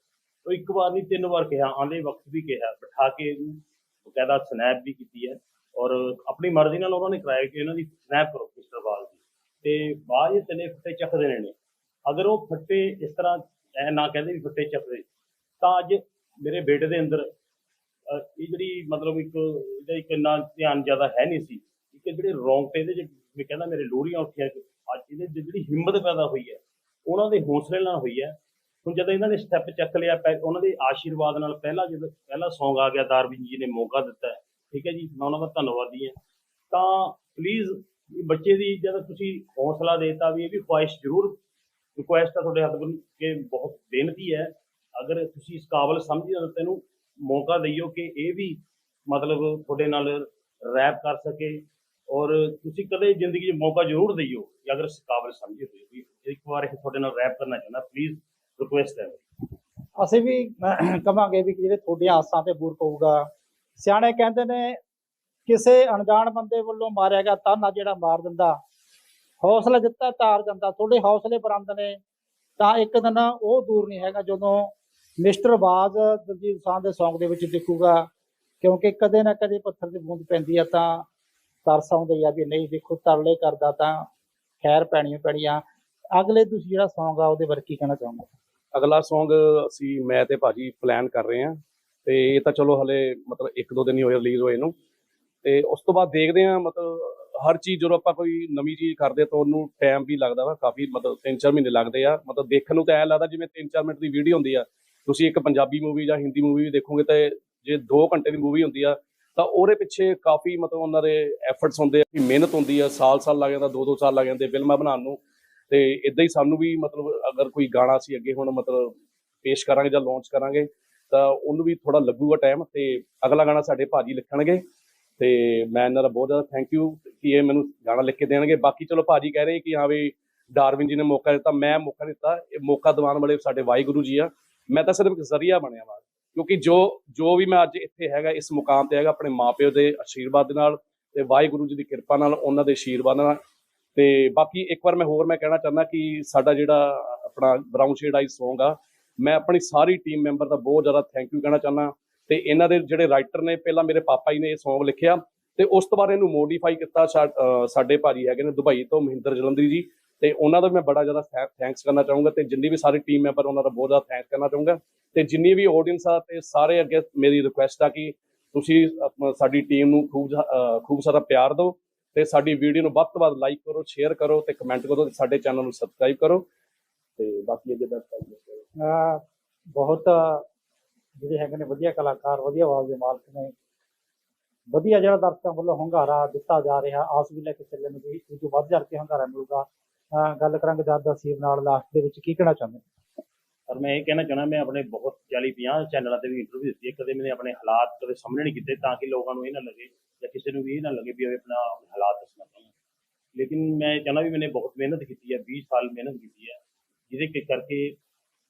ਉਹ ਇੱਕ ਵਾਰ ਨਹੀਂ, ਤਿੰਨ ਵਾਰ ਕਿਹਾ ਆਂਦੇ ਵਕਤ ਵੀ ਕਿਹਾ, ਬਿਠਾ ਕੇ ਬਕਾਇਦਾ ਸਨੈਪ ਵੀ ਕੀਤੀ ਹੈ। ਔਰ ਆਪਣੀ ਮਰਜ਼ੀ ਨਾਲ ਉਹਨਾਂ ਨੇ ਕਰਾਇਆ ਕਿ ਇਹਨਾਂ ਦੀ ਸਨੈਪ ਕਰੋ ਮਿਸਟਰ ਬਾਲ ਦੀ। ਤੇ ਬਾਅਦ ਇਹ ਤਿੰਨੇ ਫੱਟੇ ਚੱਕਦੇ ਨੇ ਨੇ ਅਗਰ ਉਹ ਫੱਟੇ ਇਸ ਤਰ੍ਹਾਂ ਐ ਨਾ ਕਹਿੰਦੇ ਵੀ ਫੱਟੇ ਚੱਕਦੇ, ਤਾਂ ਅੱਜ ਮੇਰੇ ਬੇਟੇ ਦੇ ਅੰਦਰ ਇਹ ਜਿਹੜੀ ਮਤਲਬ ਇੱਕ, ਇਹਦਾ ਇੱਕ ਇੰਨਾ ਧਿਆਨ ਜ਼ਿਆਦਾ ਹੈ ਨਹੀਂ ਸੀ ਕਿ ਜਿਹੜੇ ਰੌਂਗਟੇ ਦੇ ਜਿਵੇਂ ਕਹਿੰਦਾ ਮੇਰੇ ਲੋਰੀਆਂ ਉੱਠੀਆਂ ਕਿ ਅੱਜ ਇਹਦੇ 'ਚ ਜਿਹੜੀ ਹਿੰਮਤ ਪੈਦਾ ਹੋਈ ਹੈ, ਉਹਨਾਂ ਦੇ ਹੌਸਲੇ ਨਾਲ ਹੋਈ ਹੈ। ਹੁਣ ਜਦੋਂ ਇਹਨਾਂ ਨੇ ਸਟੈਪ ਚੱਕ ਲਿਆ ਪਹਿ- ਉਹਨਾਂ ਦੇ ਆਸ਼ੀਰਵਾਦ ਨਾਲ ਪਹਿਲਾ ਜਦੋਂ, ਪਹਿਲਾ Song ਆ ਗਿਆ ਦਾਰਵਿਨ ਜੀ ਨੇ ਮੌਕਾ ਦਿੱਤਾ ਠੀਕ ਹੈ ਜੀ ਮੈਂ ਉਹਨਾਂ ਦਾ ਧੰਨਵਾਦੀ ਹਾਂ। ਤਾਂ ਪਲੀਜ਼ ਬੱਚੇ ਦੀ ਜਦ ਤੁਸੀਂ ਹੌਸਲਾ ਦੇਤਾ ਵੀ ਇਹ ਵੀ ਖੁਆਇਸ਼ ਜ਼ਰੂਰ ਰਿਕੁਐਸਟ ਆ ਤੁਹਾਡੇ ਹੱਥ ਬਣ ਕੇ ਬਹੁਤ ਬੇਨਤੀ ਹੈ। ਅਗਰ ਤੁਸੀਂ ਇਸ ਕਾਬਲ ਸਮਝੀ ਤਾਂ ਤੈਨੂੰ ਮੌਕਾ ਦਈਓ ਕਿ ਇਹ ਵੀ ਮਤਲਬ ਤੁਹਾਡੇ ਨਾਲ ਰੈਪ ਕਰ ਸਕੇ ਔਰ ਤੁਸੀਂ ਕਦੇ ਜ਼ਿੰਦਗੀ 'ਚ ਮੌਕਾ ਜ਼ਰੂਰ ਦਈਓ ਕਿ ਅਗਰ ਇਸ ਕਾਬਲ ਸਮਝੇ ਤਾਂ ਵੀ ਇੱਕ ਵਾਰ ਇਹ ਤੁਹਾਡੇ ਨਾਲ ਰੈਪ ਕਰਨਾ ਚਾਹੁੰਦਾ ਪਲੀਜ਼ ਰਿਕੁਐਸਟ ਹੈ। ਅਸੀਂ ਵੀ ਅਹ, ਕਵਾਂਗੇ ਵੀ ਜਿਹੜੇ ਤੁਹਾਡੀਆਂ ਆਸਾਂ ਤੇ ਬੂਰ ਪਊਗਾ ਸਿਆਣੇ ਕਹਿੰਦੇ ਨੇ, ਕਿਸੇ ਅਣਜਾਣ ਬੰਦੇ ਵੱਲੋਂ ਮਾਰਿਆ ਗਿਆ ਤਾਨਾ ਜਿਹੜਾ ਮਾਰ ਦਿੰਦਾ, ਹੌਸਲਾ ਦਿੱਤਾ, ਤਾਰ ਜਾਂਦਾ ਤੁਹਾਡੇ ਹੌਸਲੇ ਬੁਲੰਦ ਨੇ, ਤਾਂ ਇੱਕ ਦਿਨ ਉਹ ਦੂਰ ਨਹੀਂ ਹੈਗਾ ਜਦੋਂ ਮਿਸਟਰ ਬਾਜ਼ ਦਲਜੀਤ ਸਾਹ ਦੇ ਸੌਂਗ ਦੇ ਵਿੱਚ ਦਿਖੂਗਾ, ਕਿਉਂਕਿ ਕਦੇ ਨਾ ਕਦੇ ਪੱਥਰ ਦੀ ਬੂੰਦ ਪੈਂਦੀ ਆ ਤਾਂ ਤਰਸ ਆਉਂਦੀ ਆ ਵੀ ਨਹੀਂ ਦੇਖੋ, ਤਰਲੇ ਕਰਦਾ ਤਾਂ ਖੈਰ ਪੈਣੀ ਪੈਣੀਆਂ। ਅਗਲੇ ਤੁਸੀਂ ਜਿਹੜਾ ਸੌਂਗ ਆ, ਉਹਦੇ ਬਾਰੇ ਕੀ ਕਹਿਣਾ ਚਾਹੁੰਦੇ ਅਗਲਾ ਸੌਂਗ ਅਸੀਂ, ਮੈਂ ਤੇ ਭਾਜੀ ਪਲਾਨ ਕਰ ਰਹੇ ਹਾਂ। ਤੇ ਇਹ ਤਾਂ ਚਲੋ ਹਲੇ ਮਤਲਬ ਇੱਕ ਦੋ ਦਿਨ ਹੀ ਹੋਏ ਰਿਲੀਜ਼ ਹੋਏ ਨੂੰ। ਤੇ ਉਸ ਤੋਂ ਬਾਅਦ ਦੇਖਦੇ ਹਾਂ, ਮਤਲਬ ਹਰ ਚੀਜ਼ ਜਦੋਂ ਆਪਾਂ ਕੋਈ ਨਵੀਂ ਚੀਜ਼ ਕਰਦੇ ਤਾਂ ਉਹਨੂੰ ਟਾਈਮ ਵੀ ਲੱਗਦਾ ਵਾ, ਕਾਫੀ ਮਤਲਬ 3-4 ਮਹੀਨੇ ਲੱਗਦੇ ਆ। ਮਤਲਬ ਦੇਖਣ ਨੂੰ ਤਾਂ ਐ ਲੱਗਦਾ ਜਿਵੇਂ 3-4 ਮਿੰਟ ਦੀ ਵੀਡੀਓ ਹੁੰਦੀ ਆ। ਤੁਸੀਂ ਇੱਕ ਪੰਜਾਬੀ ਮੂਵੀ ਜਾਂ ਹਿੰਦੀ ਮੂਵੀ ਵੀ ਦੇਖੋਗੇ ਤਾਂ ਜੇ 2 ਘੰਟੇ ਦੀ ਮੂਵੀ ਹੁੰਦੀ ਆ, ਤਾਂ ਉਹਦੇ ਪਿੱਛੇ ਕਾਫੀ ਮਤਲਬ ਉਹਨਾਂ ਦੇ ਐਫਰਟਸ ਹੁੰਦੇ ਆ ਕਿ ਮਿਹਨਤ ਹੁੰਦੀ ਆ, ਸਾਲ-ਸਾਲ ਲੱਗ ਜਾਂਦਾ 2-2 ਸਾਲ ਲੱਗ ਜਾਂਦੇ ਫਿਲਮਾਂ ਬਣਾਉਣ ਨੂੰ। ਤੇ ਇਦਾਂ ਹੀ ਸਾਨੂੰ ਵੀ ਮਤਲਬ ਅਗਰ ਕੋਈ ਗਾਣਾ ਸੀ ਅੱਗੇ ਹੁਣ ਮਤਲਬ ਪੇਸ਼ ਕਰਾਂਗੇ ਜਾਂ ਲਾਂਚ ਕਰਾਂਗੇ ਤਾਂ ਉਹਨੂੰ ਵੀ ਥੋੜਾ ਲੱਗੂਗਾ ਟਾਈਮ ਤੇ ਅਗਲਾ ਗਾਣਾ ਸਾਡੇ ਭਾਜੀ ਲਿਖਣਗੇ। ਤੇ ਮੈਂ ਇਹਨਾਂ ਦਾ ਬਹੁਤ ਜ਼ਿਆਦਾ ਥੈਂਕ ਯੂ ਕਿ ਇਹ ਮੈਨੂੰ ਗਾਣਾ ਲਿਖ ਕੇ ਦੇਣਗੇ। ਬਾਕੀ ਚਲੋ ਭਾਜੀ ਕਹਿ ਰਹੇ ਕਿ ਹਾਂ ਵੀ ਡਾਰਵਿਨ ਜੀ ਨੇ ਮੌਕਾ ਦਿੱਤਾ, ਮੈਂ ਮੌਕਾ ਦਿੱਤਾ। ਇਹ ਮੌਕਾ ਦਿਵਾਉਣ ਵਾਲੇ ਸਾਡੇ ਵਾਹਿਗੁਰੂ ਜੀ ਆ। ਮੈਂ ਤਾਂ ਸਿਰਫ ਇੱਕ ਜ਼ਰੀਆ ਬਣਿਆ ਵਾ, ਕਿਉਂਕਿ ਜੋ ਜੋ ਵੀ ਮੈਂ ਅੱਜ ਇੱਥੇ ਹੈਗਾ, ਇਸ ਮੁਕਾਮ ਤੇ ਹੈਗਾ, ਆਪਣੇ ਮਾਪਿਓ ਦੇ ਆਸ਼ੀਰਵਾਦ ਦੇ ਨਾਲ ਤੇ ਵਾਹਿਗੁਰੂ ਜੀ ਦੀ ਕਿਰਪਾ ਨਾਲ ਉਹਨਾਂ ਦੇ ਆਸ਼ੀਰਵਾਦ ਨਾਲ। ਤੇ ਬਾਕੀ ਇੱਕ ਵਾਰ ਮੈਂ ਹੋਰ ਮੈਂ ਕਹਿਣਾ ਚਾਹੁੰਦਾ ਕਿ ਸਾਡਾ ਜਿਹੜਾ ਆਪਣਾ ਬਰਾਊਨ ਸ਼ੇਡ ਆਈ Song ਆ ਮੈਂ ਆਪਣੀ ਸਾਰੀ ਟੀਮ ਮੈਂਬਰ ਦਾ ਬਹੁਤ ਜ਼ਿਆਦਾ ਥੈਂਕ ਯੂ ਕਹਿਣਾ ਚਾਹੁੰਦਾ ਤੇ ਇਹਨਾਂ ਦੇ ਜਿਹੜੇ ਰਾਈਟਰ ਨੇ, ਪਹਿਲਾਂ ਮੇਰੇ ਪਾਪਾ ਜੀ ਨੇ ਇਹ Song ਲਿਖਿਆ ਤੇ ਉਸ ਤੋਂ ਬਾਅਦ ਇਹਨੂੰ ਮੋਡੀਫਾਈ ਕੀਤਾ ਸਾ- ਅਹ, ਸਾਡੇ ਭਾਜੀ ਹੈਗੇ ਨੇ ਦੁਬਈ ਤੋਂ ਮਹਿੰਦਰ ਜਲੰਧਰੀ ਜੀ ਤੇ ਉਹਨਾਂ ਦਾ ਮੈਂ ਬੜਾ ਜ਼ਿਆਦਾ ਥੈਂਕਸ ਕਰਨਾ ਚਾਹੂੰਗਾ ਤੇ ਜਿੰਨੀ ਵੀ ਸਾਰੀ ਟੀਮ ਮੈਂਬਰ ਉਹਨਾਂ ਦਾ ਬਹੁਤ ਜ਼ਿਆਦਾ ਥੈਂਕਸ ਕਰਨਾ ਚਾਹੂੰਗਾ ਤੇ ਜਿੰਨੀ ਵੀ ਆਡੀਅנס ਆ ਤੇ ਸਾਰੇ ਅੱਗੇ ਮੇਰੀ ਰਿਕੁਐਸਟ ਆ ਕਿ ਤੁਸੀਂ ਸਾਡੀ ਟੀਮ ਨੂੰ ਖੂਬ ਖੂਬ ਸਾਰਾ ਪਿਆਰ ਦਿਓ ਤੇ ਸਾਡੀ ਵੀਡੀਓ ਨੂੰ ਵੱਧ ਤੋਂ ਵੱਧ ਲਾਈਕ ਕਰੋ ਸ਼ੇਅਰ ਕਰੋ ਤੇ ਕਮੈਂਟ ਕਰੋ ਤੇ ਸਾਡੇ ਚੈਨਲ ਨੂੰ ਸਬਸਕ੍ਰਾਈਬ ਕਰੋ ਤੇ ਬਾਕੀ ਅੱਗੇ ਦਾ ਬਹੁਤ, ਜਿਹੜੇ ਹੈਗੇ ਨੇ ਵਧੀਆ ਕਲਾਕਾਰ, ਵਧੀਆ ਆਵਾਜ਼ ਦੇ ਮਾਲਕ ਨੇ। ਵਧੀਆ ਜਿਹੜਾ ਦਰਸ਼ਕਾਂ ਵੱਲੋਂ ਹੰਗਾਰਾ ਦਿੱਤਾ ਜਾ ਰਿਹਾ, ਆਸ ਵੀ ਲੈ ਕੇ ਚੱਲਣ ਵੀ ਇਹ ਤੋਂ ਵੱਧ ਚੜ ਕੇ ਹੰਗਾਰਾ ਮਿਲੂਗਾ। ਗੱਲ ਕਰਾਂਗੇ ਦਾਦਾ ਸੀਬ ਨਾਲ, ਲਾਸਟ ਦੇ ਵਿੱਚ ਕੀ ਕਹਿਣਾ ਚਾਹੁੰਦੇ? ਪਰ ਮੈਂ ਇਹ ਕਹਿਣਾ ਚਾਹੁੰਦਾ, ਮੈਂ ਆਪਣੇ ਬਹੁਤ 40 50 ਚੈਨਲਾਂ ਤੇ ਵੀ ਇੰਟਰਵਿਊ ਦਿੱਤੀ ਹੈ, ਕਦੇ ਮੈਨੇ ਆਪਣੇ ਹਾਲਾਤ ਕਦੇ ਸਾਹਮਣੇ ਨਹੀਂ ਕੀਤੇ, ਤਾਂ ਕਿ ਲੋਕਾਂ ਨੂੰ ਇਹ ਨਾ ਲੱਗੇ ਜਾਂ ਕਿਸੇ ਨੂੰ ਵੀ ਇਹ ਨਾ ਲੱਗੇ ਵੀ ਆਪਣਾ ਹਾਲਾਤ ਦੱਸਣਾ ਚਾਹੁੰਦਾ ਲੇਕਿਨ ਮੈਂ ਚਾਹੁੰਦਾ ਵੀ ਮੈਨੇ ਬਹੁਤ ਮਿਹਨਤ ਕੀਤੀ ਹੈ 20 ਸਾਲ ਮਿਹਨਤ ਕੀਤੀ ਹੈ, ਜਿਹਦੇ ਕਰਕੇ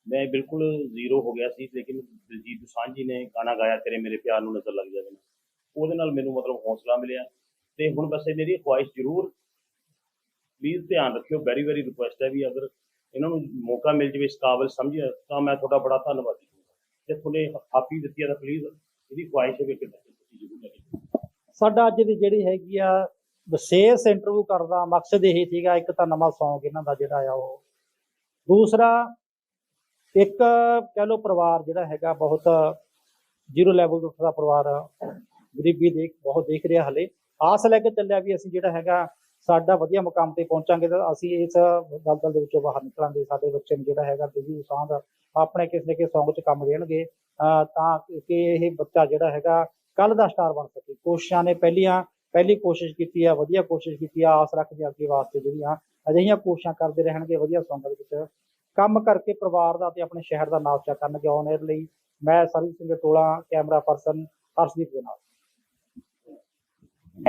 ਮੈਂ ਬਿਲਕੁਲ ਜ਼ੀਰੋ ਹੋ ਗਿਆ ਸੀ, ਲੇਕਿਨ ਦਿਲਜੀਤ ਦੋਸਾਂਝ ਜੀ ਨੇ ਗਾਣਾ ਗਾਇਆ, ਤੇਰੇ ਮੇਰੇ ਪਿਆਰ ਨੂੰ ਨਜ਼ਰ ਲੱਗ ਜਾਵੇ ਨਾ। ਉਹਦੇ ਨਾਲ ਮੈਨੂੰ ਮਤਲਬ ਹੌਸਲਾ ਮਿਲਿਆ ਤੇ ਹੁਣ ਬਸ ਇਹ ਮੇਰੀ ਖੁਆਇਸ਼ ਜ਼ਰੂਰ ਪਲੀਜ਼ ਧਿਆਨ ਰੱਖਿਓ ਵੈਰੀ ਵੈਰੀ ਰਿਕੁਐਸਟ ਹੈ ਵੀ ਅਗਰ ਇਹਨਾਂ ਨੂੰ ਮੌਕਾ ਮਿਲ ਜਾਵੇ ਇਸ ਕਾਬਲ ਸਮਝਿਆ, ਤਾਂ ਮੈਂ ਤੁਹਾਡਾ ਬੜਾ ਧੰਨਵਾਦੀ ਹੋਊਂਗਾ ਜੇ ਤੁਹਾਨੇ ਹਾਫੀ ਦਿੱਤੀ ਹੈ ਤਾਂ ਪਲੀਜ਼ ਇਹਦੀ ਖੁਆਇਸ਼ ਹੈ ਕਿ ਤੁਸੀਂ ਜ਼ਰੂਰ ਲੈ ਕੇ ਸਾਡਾ ਅੱਜ ਦੀ ਜਿਹੜੀ ਹੈਗੀ ਆ ਵਿਸ਼ੇਸ਼ ਇੰਟਰਵਿਊ ਕਰਨ ਦਾ ਮਕਸਦ ਇਹ ਸੀਗਾ, ਇੱਕ ਤਾਂ ਨਵਾਂ Song ਇਹਨਾਂ ਦਾ ਜਿਹੜਾ ਆ ਉਹ। ਦੂਸਰਾ ਇੱਕ ਕਹਿ ਲਓ ਪਰਿਵਾਰ ਜਿਹੜਾ ਹੈਗਾ ਬਹੁਤ ਜ਼ੀਰੋ ਲੈਵਲ ਤੋਂ ਉੱਠਦਾ ਪਰਿਵਾਰ ਗਰੀਬੀ ਦੇਖ, ਬਹੁਤ ਦੇਖ ਰਿਹਾ ਹਲੇ। ਆਸ ਲੈ ਕੇ ਚੱਲਿਆ ਵੀ ਅਸੀਂ ਜਿਹੜਾ ਹੈਗਾ ਸਾਡਾ ਵਧੀਆ ਮੁਕਾਮ ਤੇ ਪਹੁੰਚਾਂਗੇ ਤਾਂ ਅਸੀਂ ਇਸ ਦਲਦਲ ਦੇ ਵਿੱਚੋਂ ਬਾਹਰ ਨਿਕਲਾਂਗੇ। ਸਾਡੇ ਬੱਚੇ ਨੂੰ ਜਿਹੜਾ ਹੈਗਾ ਦਿਵੀ ਸਾਂਝ ਆਪਣੇ ਕਿਸੇ ਨੇ ਕਿਸੇ ਸੌਂਗ 'ਚ ਕੰਮ ਦੇਣਗੇ। ਅਹ ਤਾਂ ਕਿ ਇਹ ਬੱਚਾ ਜਿਹੜਾ ਹੈਗਾ ਕੱਲ ਦਾ ਸਟਾਰ ਬਣ ਸਕੇ। ਕੋਸ਼ਿਸ਼ਾਂ ਨੇ ਪਹਿਲੀਆਂ, ਪਹਿਲੀ ਕੋਸ਼ਿਸ਼ ਕੀਤੀ ਆ, ਵਧੀਆ ਕੋਸ਼ਿਸ਼ ਕੀਤੀ ਆ, ਆਸ ਰੱਖਦੇ ਅੱਗੇ ਵਾਸਤੇ ਜਿਹੜੀਆਂ ਅਜਿਹੀਆਂ ਕੋਸ਼ਿਸ਼ਾਂ ਕਰਦੇ ਰਹਿਣਗੇ, ਵਧੀਆ ਸੌਂਗ ਦੇ ਵਿੱਚ ਕੰਮ ਕਰਕੇ ਪਰਿਵਾਰ ਦਾ ਤੇ ਆਪਣੇ ਸ਼ਹਿਰ ਦਾ ਨਾਮ ਚਾ ਕਰਨਗੇ ਔਨ ਲਈ। ਮੈਂ service Singh Tola, camera person Harshdeep ਦੇ ਨਾਲ।